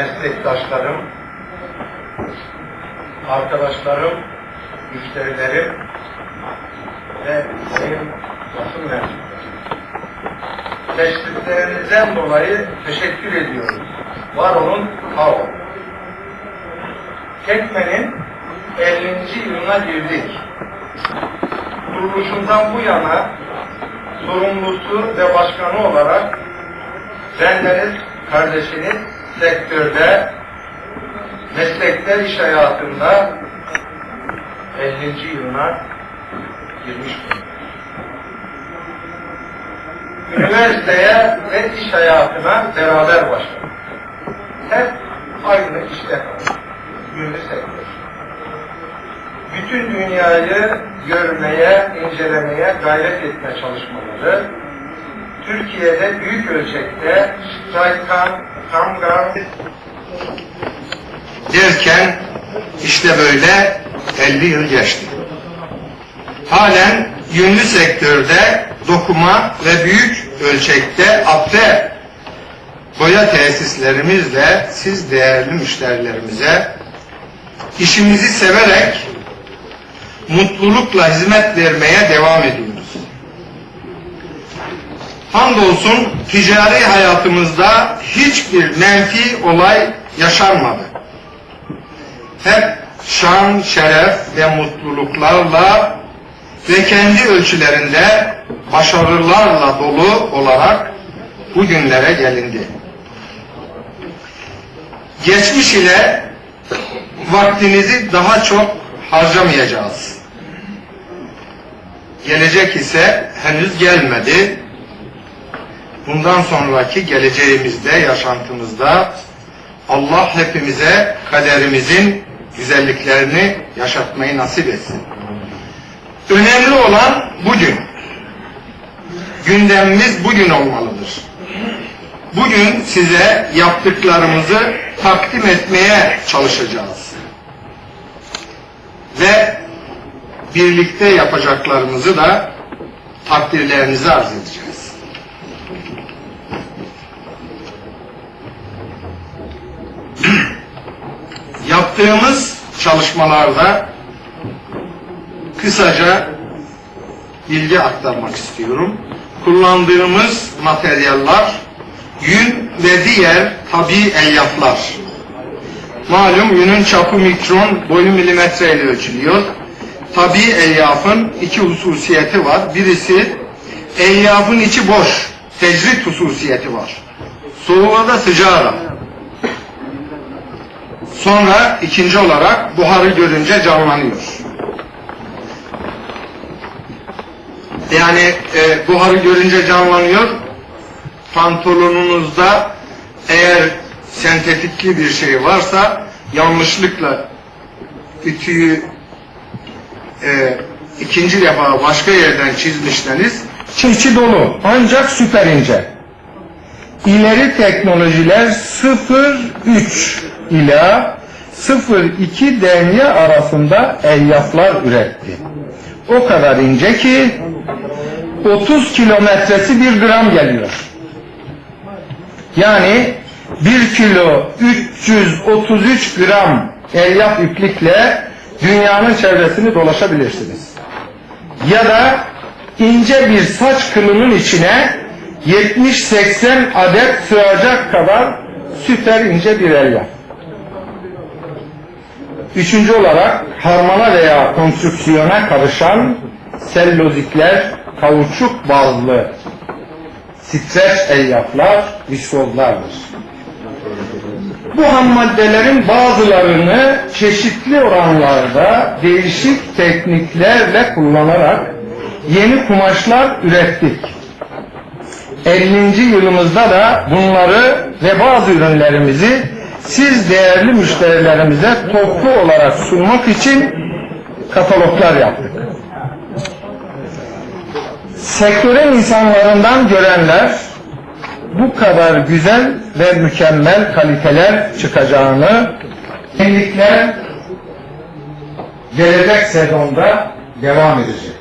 meslektaşlarım, arkadaşlarım, müşterilerim ve sayın basın mensupları. Teşviklerinizden dolayı teşekkür ediyoruz. Var olun, sağ olun. Tekmenin 50. yılına girdik. Kuruluşundan bu yana sorumlusu ve başkanı olarak bendeniz, kardeşiniz sektörde, meslekte, iş hayatında 50. yılına girmiş. Üniversiteye ve iş hayatına beraber başladık. Hep aynı işte kaldık. Ünlü sektör. Bütün dünyayı görmeye, incelemeye gayret etme çalışmaları, Türkiye'de büyük ölçekte Straykan, Kamgan derken işte böyle 50 yıl geçti. Halen yünlü sektörde dokuma ve büyük ölçekte apte boya tesislerimizle siz değerli müşterilerimize işimizi severek mutlulukla hizmet vermeye devam ediyoruz. Hamdolsun ticari hayatımızda hiçbir menfi olay yaşanmadı. Hep şan, şeref ve mutluluklarla ve kendi ölçülerinde başarılarla dolu olarak bugünlere gelindi. Geçmiş ile vaktinizi daha çok harcamayacağız. Gelecek ise henüz gelmedi. Bundan sonraki geleceğimizde, yaşantımızda Allah hepimize kaderimizin güzelliklerini yaşatmayı nasip etsin. Önemli olan bugün. Gündemimiz bugün olmalıdır. Bugün size yaptıklarımızı takdim etmeye çalışacağız. Ve birlikte yapacaklarımızı da takdirlerinizi arz edeceğiz. Yaptığımız çalışmalarda kısaca bilgi aktarmak istiyorum. Kullandığımız materyaller yün ve diğer tabi elyaflar. Malum yünün çapı mikron, boyu milimetre ile ölçülüyor. Tabi elyafın iki hususiyeti var. Birisi elyafın içi boş, tecrit hususiyeti var. Soğuğa da sıcağa Sonra ikinci olarak buharı görünce canlanıyor. Yani e, buharı görünce canlanıyor. Pantolonunuzda eğer sentetikli bir şey varsa yanlışlıkla ütüyü e, ikinci defa başka yerden çizmişseniz içi dolu ancak süper ince. İleri teknolojiler 0.3 ila 0.2 denye arasında elyaflar üretti. O kadar ince ki 30 kilometresi bir gram geliyor. Yani 1 kilo 333 gram elyaf iplikle dünyanın çevresini dolaşabilirsiniz. Ya da ince bir saç kılının içine 70-80 adet sığacak kadar süper ince bir elyaf. Üçüncü olarak harmana veya konstrüksiyona karışan sellozitler, kauçuk bazlı streç elyaflar, viskozlardır. Bu ham maddelerin bazılarını çeşitli oranlarda değişik tekniklerle kullanarak yeni kumaşlar ürettik. 50. yılımızda da bunları ve bazı ürünlerimizi siz değerli müşterilerimize toplu olarak sunmak için kataloglar yaptık. Sektörün insanlarından görenler bu kadar güzel ve mükemmel kaliteler çıkacağını yenilikler gelecek sezonda devam edecek.